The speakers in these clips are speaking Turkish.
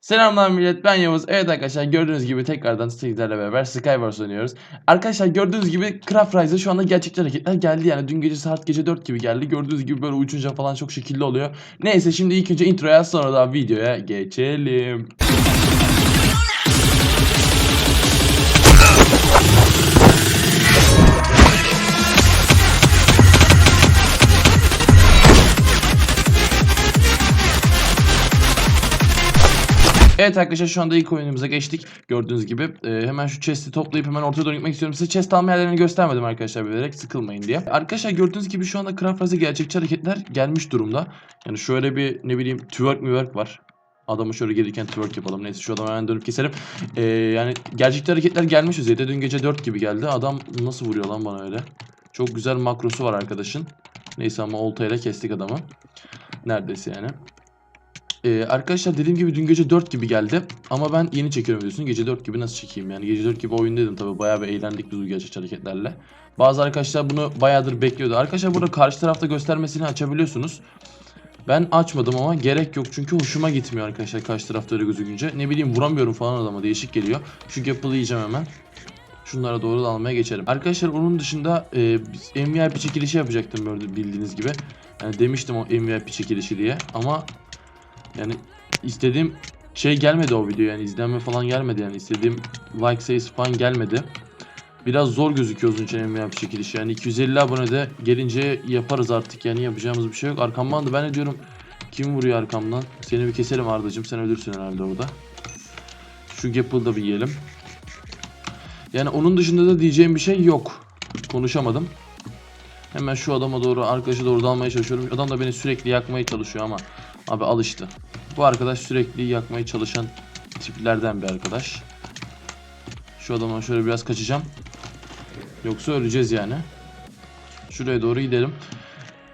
Selamlar millet ben Yavuz. Evet arkadaşlar gördüğünüz gibi tekrardan sizlerle beraber Skywars oynuyoruz. Arkadaşlar gördüğünüz gibi Craft Rise'a şu anda gerçekçi hareketler geldi yani. Dün gece saat gece 4 gibi geldi. Gördüğünüz gibi böyle uçunca falan çok şekilli oluyor. Neyse şimdi ilk önce introya sonra da videoya geçelim. Evet arkadaşlar şu anda ilk oyunumuza geçtik. Gördüğünüz gibi Ee, hemen şu chest'i toplayıp hemen ortaya doğru gitmek istiyorum. Size chest alma yerlerini göstermedim arkadaşlar bilerek sıkılmayın diye. Arkadaşlar gördüğünüz gibi şu anda Craft gerçekçi hareketler gelmiş durumda. Yani şöyle bir ne bileyim twerk müverk var. Adamı şöyle gelirken twerk yapalım. Neyse şu adamı hemen dönüp keselim. Ee, yani gerçekçi hareketler gelmiş üzerinde. Dün gece 4 gibi geldi. Adam nasıl vuruyor lan bana öyle. Çok güzel makrosu var arkadaşın. Neyse ama oltayla kestik adamı. Neredeyse yani. Ee, arkadaşlar dediğim gibi dün gece 4 gibi geldi. Ama ben yeni çekiyorum videosunu. Gece 4 gibi nasıl çekeyim yani. Gece 4 gibi oyundaydım tabi. Bayağı bir eğlendik biz bu gerçekçi hareketlerle. Bazı arkadaşlar bunu bayağıdır bekliyordu. Arkadaşlar burada karşı tarafta göstermesini açabiliyorsunuz. Ben açmadım ama gerek yok çünkü hoşuma gitmiyor arkadaşlar karşı tarafta öyle gözükünce. Ne bileyim vuramıyorum falan adama değişik geliyor. Şu gap'ı yiyeceğim hemen. Şunlara doğru da almaya geçelim. Arkadaşlar onun dışında e, MVP çekilişi yapacaktım böyle bildiğiniz gibi. Yani demiştim o MVP çekilişi diye ama yani istediğim şey gelmedi o video yani izlenme falan gelmedi yani istediğim like sayısı falan gelmedi. Biraz zor gözüküyor uzun çenem bir çekiliş yani 250 abone de gelince yaparız artık yani yapacağımız bir şey yok. Arkamdan da ben de diyorum kim vuruyor arkamdan? Seni bir keselim Ardacığım sen ölürsün herhalde orada. Şu Gapple'ı da bir yiyelim. Yani onun dışında da diyeceğim bir şey yok. Konuşamadım. Hemen şu adama doğru arkadaşı doğru dalmaya çalışıyorum. Adam da beni sürekli yakmaya çalışıyor ama abi alıştı. Bu arkadaş sürekli yakmaya çalışan tiplerden bir arkadaş. Şu adama şöyle biraz kaçacağım. Yoksa öleceğiz yani. Şuraya doğru gidelim.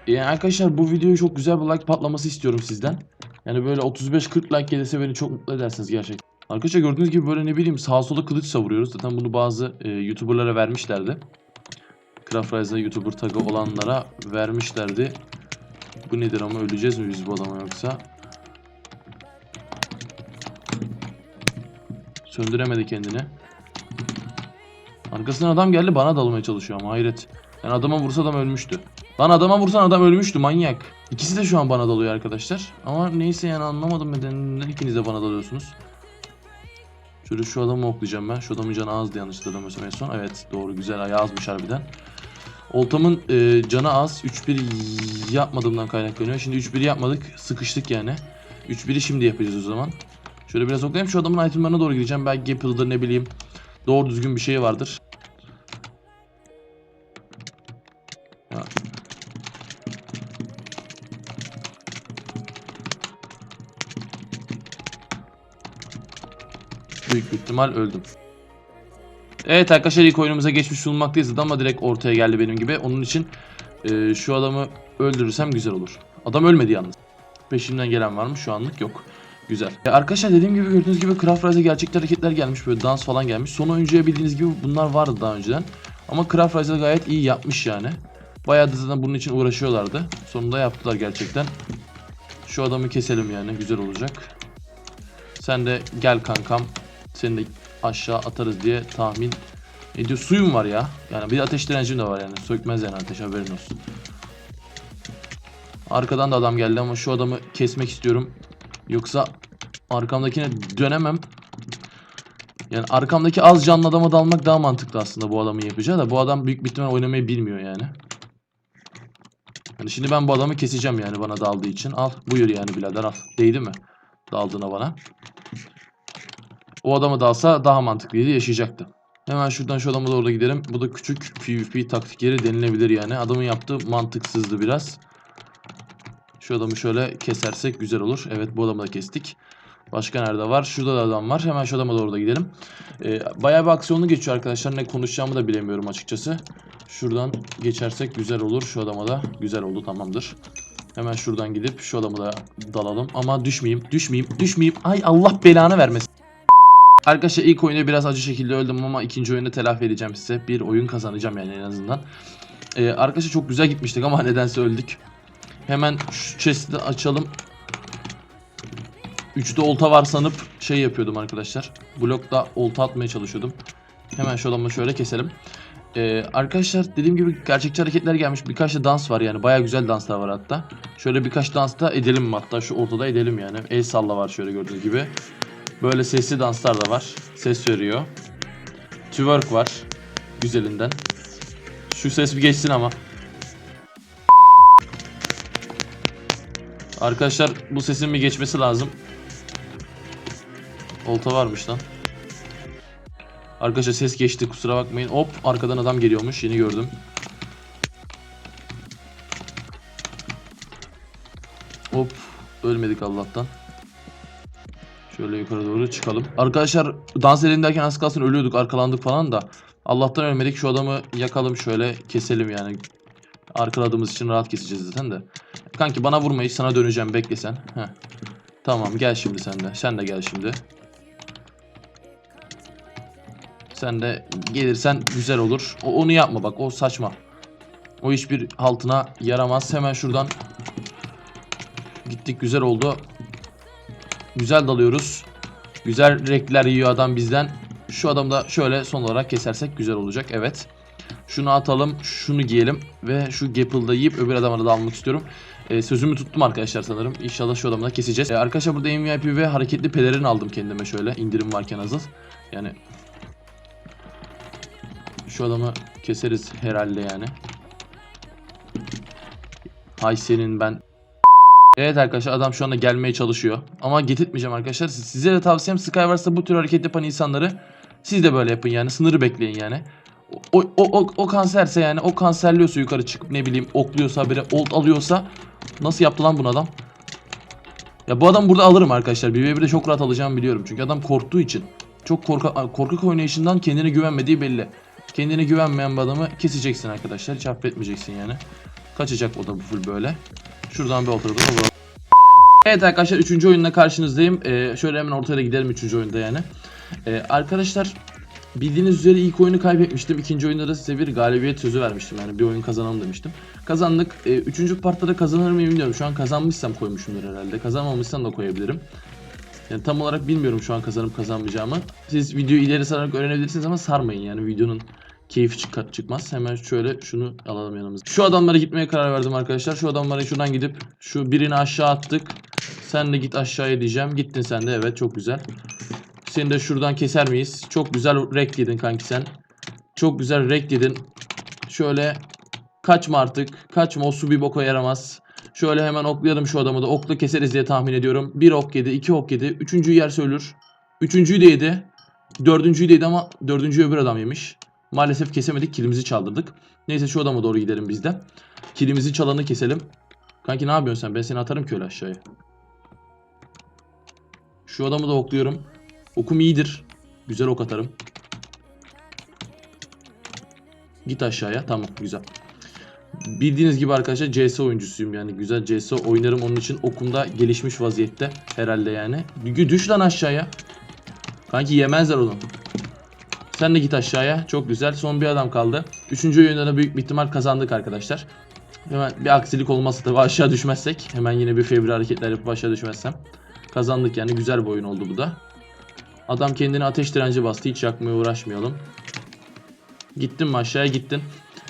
Yani arkadaşlar bu videoyu çok güzel bir like patlaması istiyorum sizden. Yani böyle 35-40 like gelirse beni çok mutlu edersiniz gerçekten. Arkadaşlar gördüğünüz gibi böyle ne bileyim sağa sola kılıç savuruyoruz. Zaten bunu bazı e, YouTuber'lara vermişlerdi. Craft YouTuber tagı olanlara vermişlerdi. Bu nedir ama öleceğiz mi biz bu adama yoksa? Söndüremedi kendini. Arkasından adam geldi bana dalmaya çalışıyor ama hayret. Yani adama vursa adam ölmüştü. Lan adama vursan adam ölmüştü manyak. İkisi de şu an bana dalıyor arkadaşlar. Ama neyse yani anlamadım nedeninden ikiniz de bana dalıyorsunuz. Şöyle şu adamı oklayacağım ben. Şu adamın canı azdı yanlış hatırlamıyorsam en son. Evet doğru güzel ayağı azmış harbiden. Oltamın e, canı az. 3-1 yapmadığımdan kaynaklanıyor. Şimdi 3-1 yapmadık. Sıkıştık yani. 3-1'i şimdi yapacağız o zaman. Şöyle biraz oklayayım. Şu adamın itemlerine doğru gideceğim. Belki Gapple'dır ne bileyim. Doğru düzgün bir şey vardır. Ya. Büyük ihtimal öldüm. Evet arkadaşlar ilk oyunumuza geçmiş bulunmaktayız ama direkt ortaya geldi benim gibi. Onun için e, şu adamı öldürürsem güzel olur. Adam ölmedi yalnız. Peşimden gelen var mı? Şu anlık yok. Güzel. E, arkadaşlar dediğim gibi gördüğünüz gibi Craft Rise'e gerçekçi hareketler gelmiş. Böyle dans falan gelmiş. Son oyuncuya bildiğiniz gibi bunlar vardı daha önceden. Ama Craft Rise'e gayet iyi yapmış yani. Bayağı da zaten bunun için uğraşıyorlardı. Sonunda yaptılar gerçekten. Şu adamı keselim yani. Güzel olacak. Sen de gel kankam. Seni de aşağı atarız diye tahmin ediyor. Suyum var ya. Yani bir ateş direncim de var yani. Sökmez yani ateş haberin olsun. Arkadan da adam geldi ama şu adamı kesmek istiyorum. Yoksa arkamdakine dönemem. Yani arkamdaki az canlı adama dalmak daha mantıklı aslında bu adamın yapacağı da bu adam büyük bir oynamayı bilmiyor yani. Yani şimdi ben bu adamı keseceğim yani bana daldığı için. Al buyur yani birader al. Değdi mi? Daldığına bana. O adamı dalsa daha mantıklıydı yaşayacaktı. Hemen şuradan şu adama doğru gidelim. Bu da küçük PvP taktikleri denilebilir yani. Adamın yaptığı mantıksızdı biraz. Şu adamı şöyle kesersek güzel olur. Evet bu adamı da kestik. Başka nerede var? Şurada da adam var. Hemen şu adama doğru da gidelim. Ee, bayağı bir aksiyonlu geçiyor arkadaşlar. Ne konuşacağımı da bilemiyorum açıkçası. Şuradan geçersek güzel olur. Şu adama da güzel oldu tamamdır. Hemen şuradan gidip şu adamı da dalalım. Ama düşmeyeyim, düşmeyeyim, düşmeyeyim. Ay Allah belanı vermesin. Arkadaşlar ilk oyunda biraz acı şekilde öldüm ama ikinci oyunda telafi edeceğim size. Bir oyun kazanacağım yani en azından. Ee, arkadaşlar çok güzel gitmiştik ama nedense öldük. Hemen şu chest'i açalım. 3'te olta var sanıp şey yapıyordum arkadaşlar. Blokta olta atmaya çalışıyordum. Hemen şu adamı şöyle keselim. Ee, arkadaşlar dediğim gibi gerçekçi hareketler gelmiş. Birkaç da dans var yani. Baya güzel danslar var hatta. Şöyle birkaç dans da edelim hatta şu ortada edelim yani. El salla var şöyle gördüğünüz gibi. Böyle sesli danslar da var. Ses veriyor. Twerk var. Güzelinden. Şu ses bir geçsin ama. Arkadaşlar bu sesin bir geçmesi lazım. Olta varmış lan. Arkadaşlar ses geçti kusura bakmayın. Hop arkadan adam geliyormuş yeni gördüm. Hop ölmedik Allah'tan. Şöyle yukarı doğru çıkalım. Arkadaşlar dans elindeyken az kalsın ölüyorduk arkalandık falan da. Allah'tan ölmedik şu adamı yakalım şöyle keselim yani. Arkaladığımız için rahat keseceğiz zaten de. Kanki bana vurma hiç sana döneceğim bekle sen. Heh. Tamam gel şimdi sen de. Sen de gel şimdi. Sen de gelirsen güzel olur. O, onu yapma bak o saçma. O hiçbir haltına yaramaz. Hemen şuradan gittik güzel oldu. Güzel dalıyoruz. Güzel rekler yiyor adam bizden. Şu adamı da şöyle son olarak kesersek güzel olacak. Evet. Şunu atalım, şunu giyelim ve şu Gapple'da yiyip öbür adamı da almak istiyorum. Ee, sözümü tuttum arkadaşlar sanırım. İnşallah şu adamı da keseceğiz. Ee, arkadaşlar burada MVP ve hareketli pelerin aldım kendime şöyle. indirim varken azıl. Yani şu adamı keseriz herhalde yani. Hay senin ben. Evet arkadaşlar adam şu anda gelmeye çalışıyor. Ama getirtmeyeceğim arkadaşlar. Siz- Size de tavsiyem Skywars'ta bu tür hareket yapan insanları siz de böyle yapın yani. Sınırı bekleyin yani. O, o, o, o kanserse yani o kanserliyorsa yukarı çıkıp ne bileyim okluyorsa biri olt alıyorsa nasıl yaptı lan bunu adam? Ya bu adam burada alırım arkadaşlar. 1v1'de çok rahat alacağımı biliyorum. Çünkü adam korktuğu için. Çok korka korkak oynayışından kendine güvenmediği belli. Kendine güvenmeyen bir adamı keseceksin arkadaşlar. Hiç affetmeyeceksin yani. Kaçacak o da bu full böyle. Şuradan bir oturdum. vuralım. Evet arkadaşlar 3. oyunla karşınızdayım. Ee, şöyle hemen ortaya gidelim 3. oyunda yani. Ee, arkadaşlar bildiğiniz üzere ilk oyunu kaybetmiştim. İkinci oyunda da size bir galibiyet sözü vermiştim. Yani bir oyun kazanalım demiştim. Kazandık. Ee, üçüncü partta da kazanır mıyım bilmiyorum. Şu an kazanmışsam koymuşumdur herhalde. Kazanmamışsam da koyabilirim. Yani tam olarak bilmiyorum şu an kazanıp kazanmayacağımı. Siz videoyu ileri sararak öğrenebilirsiniz ama sarmayın yani videonun keyfi çık çıkmaz. Hemen şöyle şunu alalım yanımıza. Şu adamlara gitmeye karar verdim arkadaşlar. Şu adamlara şuradan gidip şu birini aşağı attık. Sen de git aşağıya diyeceğim. Gittin sen de evet çok güzel. Seni de şuradan keser miyiz? Çok güzel rek yedin kanki sen. Çok güzel rek yedin. Şöyle kaçma artık. Kaçma o su bir boka yaramaz. Şöyle hemen oklayalım şu adamı da. Okla keseriz diye tahmin ediyorum. Bir ok yedi, iki ok yedi. Üçüncüyü yerse ölür. Üçüncüyü de yedi. Dördüncüyü de yedi ama dördüncüyü öbür adam yemiş. Maalesef kesemedik. Kilimizi çaldırdık. Neyse şu adama doğru gidelim biz de. Kilimizi çalanı keselim. Kanki ne yapıyorsun sen? Ben seni atarım ki aşağıya. Şu adamı da okluyorum. Okum iyidir. Güzel ok atarım. Git aşağıya. Tamam güzel. Bildiğiniz gibi arkadaşlar CS oyuncusuyum yani güzel CS oynarım onun için okumda gelişmiş vaziyette herhalde yani. Dü- Düş lan aşağıya. Kanki yemezler onu. Sen de git aşağıya. Çok güzel. Son bir adam kaldı. Üçüncü oyunda da büyük bir ihtimal kazandık arkadaşlar. Hemen bir aksilik olmazsa tabii aşağı düşmezsek. Hemen yine bir fevri hareketler yapıp aşağı düşmezsem. Kazandık yani güzel bir oyun oldu bu da. Adam kendini ateş direnci bastı. Hiç yakmaya uğraşmayalım. Gittin mi aşağıya gittin.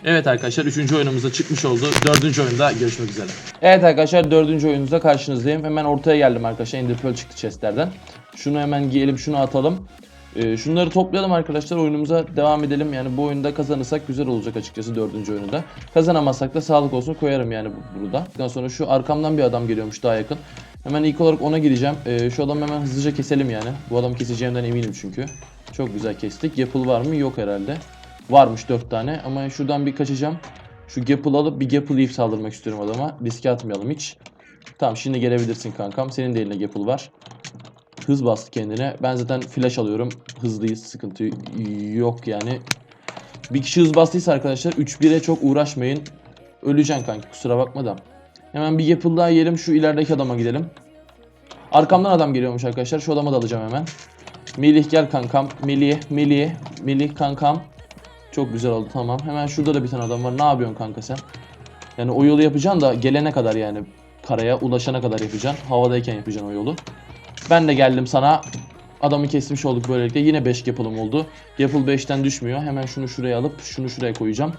Evet arkadaşlar 3. oyunumuza çıkmış oldu. 4. oyunda görüşmek üzere. Evet arkadaşlar 4. oyunumuzda karşınızdayım. Hemen ortaya geldim arkadaşlar. Ender Pearl çıktı chestlerden. Şunu hemen giyelim şunu atalım. Ee, şunları toplayalım arkadaşlar oyunumuza devam edelim. Yani bu oyunda kazanırsak güzel olacak açıkçası 4. oyunda. Kazanamazsak da sağlık olsun koyarım yani bu- burada. Ondan sonra şu arkamdan bir adam geliyormuş daha yakın. Hemen ilk olarak ona gireceğim. Ee, şu adamı hemen hızlıca keselim yani. Bu adamı keseceğimden eminim çünkü. Çok güzel kestik. Yapıl var mı? Yok herhalde. Varmış 4 tane ama şuradan bir kaçacağım. Şu Gapple alıp bir Gapple Leaf saldırmak istiyorum adama. Riske atmayalım hiç. Tamam şimdi gelebilirsin kankam. Senin de eline Gapple var. Hız bastı kendine. Ben zaten flash alıyorum. Hızlıyız. Sıkıntı yok yani. Bir kişi hız bastıysa arkadaşlar 3-1'e çok uğraşmayın. Öleceksin kanki kusura bakma da. Hemen bir Gapple daha yiyelim. Şu ilerideki adama gidelim. Arkamdan adam geliyormuş arkadaşlar. Şu adama da alacağım hemen. Melih gel kankam. Melih, Melih, Melih kankam. Çok güzel oldu tamam. Hemen şurada da bir tane adam var. Ne yapıyorsun kanka sen? Yani o yolu yapacaksın da gelene kadar yani karaya ulaşana kadar yapacaksın. Havadayken yapacaksın o yolu. Ben de geldim sana. Adamı kesmiş olduk böylelikle. Yine 5 yapalım oldu. Yapıl 5'ten düşmüyor. Hemen şunu şuraya alıp şunu şuraya koyacağım.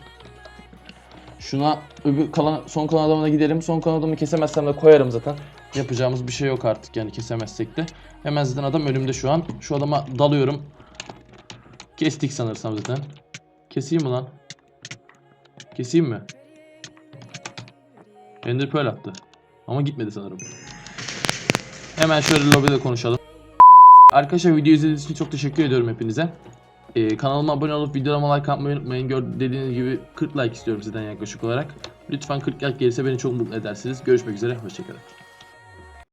Şuna öbür kalan son kalan adamına gidelim. Son kalan adamı kesemezsem de koyarım zaten. Yapacağımız bir şey yok artık yani kesemezsek de. Hemen zaten adam önümde şu an. Şu adama dalıyorum. Kestik sanırsam zaten. Keseyim mi lan? Keseyim mi? Ender Pearl attı. Ama gitmedi sanırım. Hemen şöyle lobide konuşalım. Arkadaşlar video izlediğiniz için çok teşekkür ediyorum hepinize. Ee, kanalıma abone olup videolarıma like atmayı unutmayın. Gör, dediğiniz gibi 40 like istiyorum sizden yaklaşık olarak. Lütfen 40 like gelirse beni çok mutlu edersiniz. Görüşmek üzere, hoşçakalın.